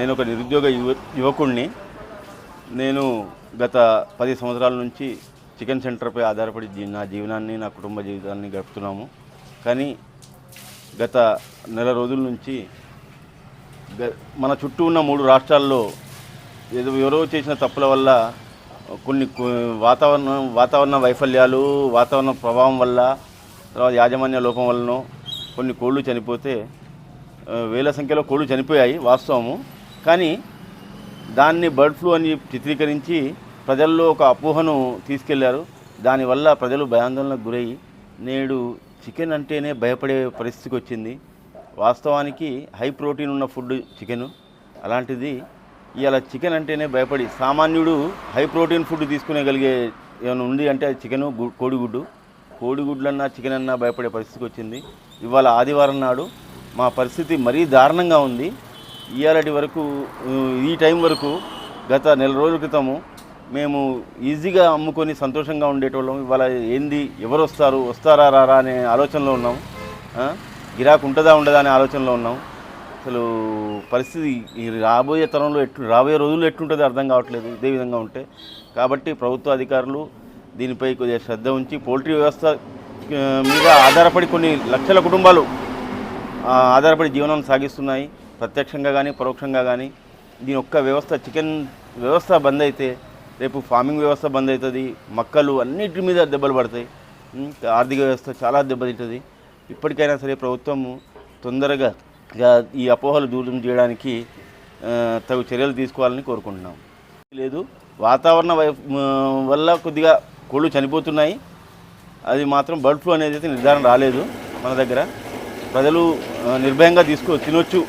నేను ఒక నిరుద్యోగ యువ యువకుణ్ణి. నేను గత పది సంవత్సరాల నుంచి చికెన్ సెంటర్పై ఆధారపడి నా జీవనాన్ని నా కుటుంబ జీవితాన్ని గడుపుతున్నాము. కానీ గత నెల రోజుల నుంచి గ- మన చుట్టూ ఉన్న మూడు రాష్ట్రాల్లో ఏదో ఎవరో చేసిన తప్పుల వల్ల కొన్ని వాతావరణం వాతావరణ వైఫల్యాలు వాతావరణ ప్రభావం వల్ల తర్వాత యాజమాన్య లోపం వలన కొన్ని కోళ్ళు చనిపోతే వేల సంఖ్యలో కోళ్ళు చనిపోయాయి వాస్తవము. కానీ దాన్ని బర్డ్ ఫ్లూ అని చిత్రీకరించి ప్రజల్లో ఒక అపోహను తీసుకెళ్ళారు. దానివల్ల ప్రజలు భయాందోళనకు గురై నేడు చికెన్ అంటేనే భయపడే పరిస్థితికి వచ్చింది. వాస్తవానికి హై ప్రోటీన్ ఉన్న ఫుడ్ చికెను. అలాంటిది ఇవాళ చికెన్ అంటేనే భయపడి సామాన్యుడు హై ప్రోటీన్ ఫుడ్ తీసుకునేగలిగే ఏమైనా ఉంది అంటే చికెను కోడిగుడ్డు. కోడిగుడ్లన్నా చికెన్ అన్నా భయపడే పరిస్థితికి వచ్చింది. ఇవాళ ఆదివారం నాడు మా పరిస్థితి మరీ దారుణంగా ఉంది. ఇవాళటి వరకు ఈ టైం వరకు గత నెల రోజుల క్రితము మేము ఈజీగా అమ్ముకొని సంతోషంగా ఉండేటోళ్ళం. ఇవాళ ఏంది ఎవరు వస్తారు వస్తారా రారా అనే ఆలోచనలో ఉన్నాం. గిరాకు ఉంటుందా ఉండదా అనే ఆలోచనలో ఉన్నాం. అసలు పరిస్థితి ఈ రాబోయే తరంలో ఎట్లు రాబోయే రోజుల్లో ఎట్లుంటుందో అర్థం కావట్లేదు ఇదే విధంగా ఉంటే. కాబట్టి ప్రభుత్వ అధికారులు దీనిపై కొద్దిగా శ్రద్ధ ఉంచి పోల్ట్రీ వ్యవస్థ మీద ఆధారపడి కొన్ని లక్షల కుటుంబాలు ఆధారపడి జీవనం సాగిస్తున్నాయి. ప్రత్యక్షంగా కానీ పరోక్షంగా కానీ దీని ఒక్క వ్యవస్థ చికెన్ వ్యవస్థ బంద్ అయితే రేపు ఫార్మింగ్ వ్యవస్థ బంద్ అవుతుంది మక్కలు అన్నిటి మీద దెబ్బలు పడతాయి. ఆర్థిక వ్యవస్థ చాలా దెబ్బతింటుంది. ఇప్పటికైనా సరే ప్రభుత్వము తొందరగా ఈ అపోహలు దూరం చేయడానికి తగు చర్యలు తీసుకోవాలని కోరుకుంటున్నాం. లేదు వాతావరణ వై వల్ల కొద్దిగా కోళ్ళు చనిపోతున్నాయి. అది మాత్రం బర్డ్ ఫ్లూ అనేది అయితే నిర్ధారణ రాలేదు మన దగ్గర. ప్రజలు నిర్భయంగా తీసుకో తినొచ్చు.